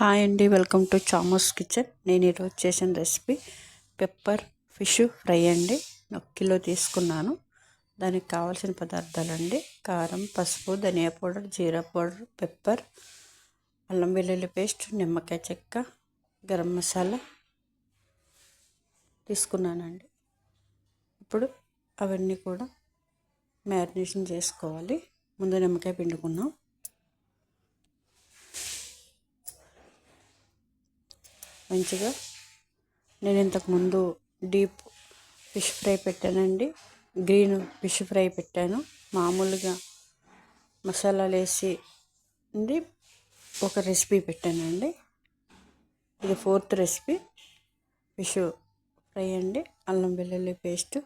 Hi అండి welcome to చామోస్ kitchen. నేను ఈరోజు చేసిన రెసిపీ పెప్పర్ ఫిష్ ఫ్రై అండి. ఒక కిలో తీసుకున్నాను. దానికి కావాల్సిన పదార్థాలు అండి కారం పసుపు ధనియా పౌడర్ జీరా పౌడర్ పెప్పర్ అల్లం వెల్లుల్లి పేస్ట్ నిమ్మకాయ చెక్క గరం మసాలా తీసుకున్నానండి. ఇప్పుడు అవన్నీ కూడా మ్యారినేషన్ చేసుకోవాలి. ముందు నిమ్మకాయ పిండుకున్నాం మంచిగా. నేను ఇంతకుముందు డీప్ ఫిష్ ఫ్రై పెట్టానండి. గ్రీన్ ఫిష్ ఫ్రై పెట్టాను. మామూలుగా మసాలాలు వేసి ఒక రెసిపీ పెట్టానండి. ఇది ఫోర్త్ రెసిపీ. ఫిష్ ఫ్రై అండి. అల్లం వెల్లుల్లి పేస్ట్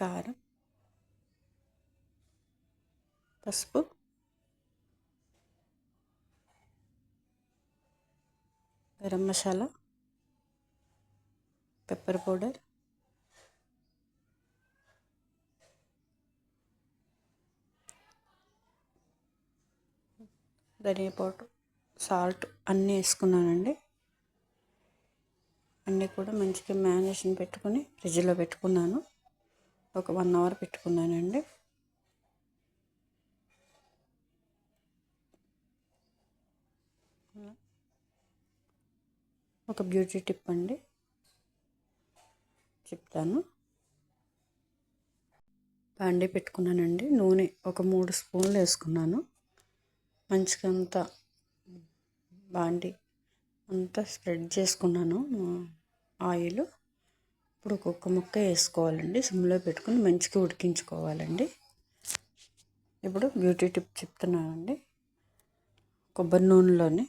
కారం పసుపు గరం మసాలా పెప్పర్ పౌడర్ ధనియా పౌడర్ సాల్ట్ అన్నీ వేసుకున్నానండి. అన్నీ కూడా మంచిగా మ్యారినేషన్ పెట్టుకుని ఫ్రిడ్జ్లో పెట్టుకున్నాను. ఒక వన్ అవర్ పెట్టుకున్నానండి. ఒక బ్యూటీ టిప్ అండి. చెప్తాను. బాండీ పెట్టుకున్నానండి. నూనె ఒక మూడు స్పూన్లు వేసుకున్నాను. మంచిగా అంతా బాండీ అంతా స్ప్రెడ్ చేసుకున్నాను. ఆయిల్. ఇప్పుడు ఒక్కొక్క ముక్క వేసుకోవాలండి. సిమ్లో పెట్టుకుని మంచిగా ఉడికించుకోవాలండి. ఇప్పుడు బ్యూటీ టిప్ చెప్తున్నానండి. కొబ్బరి నూనెలోనే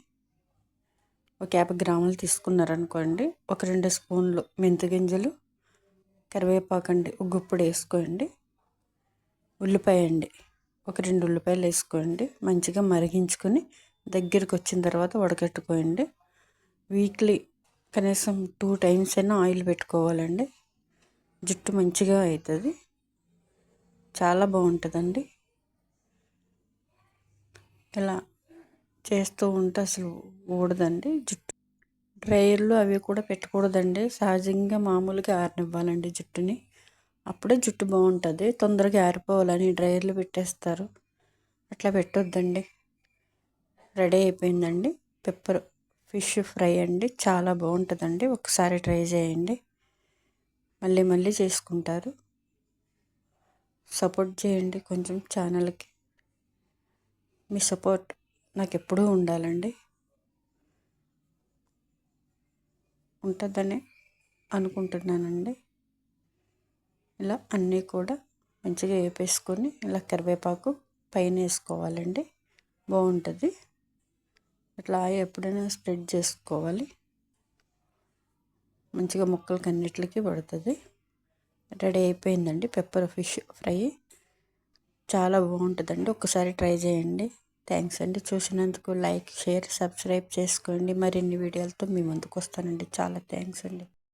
ఒక యాభై గ్రాములు తీసుకున్నారనుకోండి ఒక రెండు స్పూన్లు మెంతి గింజలు కరివేపాకు అండి గుప్పుడు వేసుకోండి ఉల్లిపాయ అండి ఒక రెండు ఉల్లిపాయలు వేసుకోండి మంచిగా మరిగించుకొని దగ్గరికి వచ్చిన తర్వాత వడకట్టుకోండి. వీక్లీ కనీసం టూ టైమ్స్ అయినా ఆయిల్ పెట్టుకోవాలండి. జుట్టు మంచిగా అవుతుంది. చాలా బాగుంటుందండి. ఇలా చేస్తూ ఉంటే అసలు ఊడదండి. జుట్టు డ్రైయర్లు అవి కూడా పెట్టకూడదండి. సహజంగా మామూలుగా ఆరనివ్వాలండి జుట్టుని. అప్పుడే జుట్టు బాగుంటుంది. తొందరగా ఆరిపోవాలని డ్రైయర్లు పెట్టేస్తారు. అట్లా పెట్టొద్దండి. రెడీ అయిపోయిందండి. పెప్పర్ ఫిష్ ఫ్రై అండి. చాలా బాగుంటుందండి. ఒకసారి ట్రై చేయండి. మళ్ళీ మళ్ళీ చేసుకుంటారు. సపోర్ట్ చేయండి కొంచెం ఛానల్కి. మీ సపోర్ట్. నాకు ఎప్పుడూ ఉండాలండి. ఉంటుందని అనుకుంటున్నానండి. ఇలా అన్నీ కూడా మంచిగా వేపేసుకొని ఇలా కరివేపాకు పైన వేసుకోవాలండి బాగుంటుంది ఇట్లా ఎప్పుడైనా స్ప్రెడ్ చేసుకోవాలి. మంచిగా ముక్కలకి అన్నిటికీ పడుతుంది. రెడీ అయిపోయిందండి. Pepper fish fry. చాలా బాగుంటుందండి ఒకసారి ట్రై చేయండి. థ్యాంక్స్ అండి. చూసినందుకు లైక్ షేర్ సబ్స్క్రైబ్ చేసుకోండి. మరిన్ని వీడియోలతో మీ ముందుకు వస్తానండి. చాలా థ్యాంక్స్ అండి.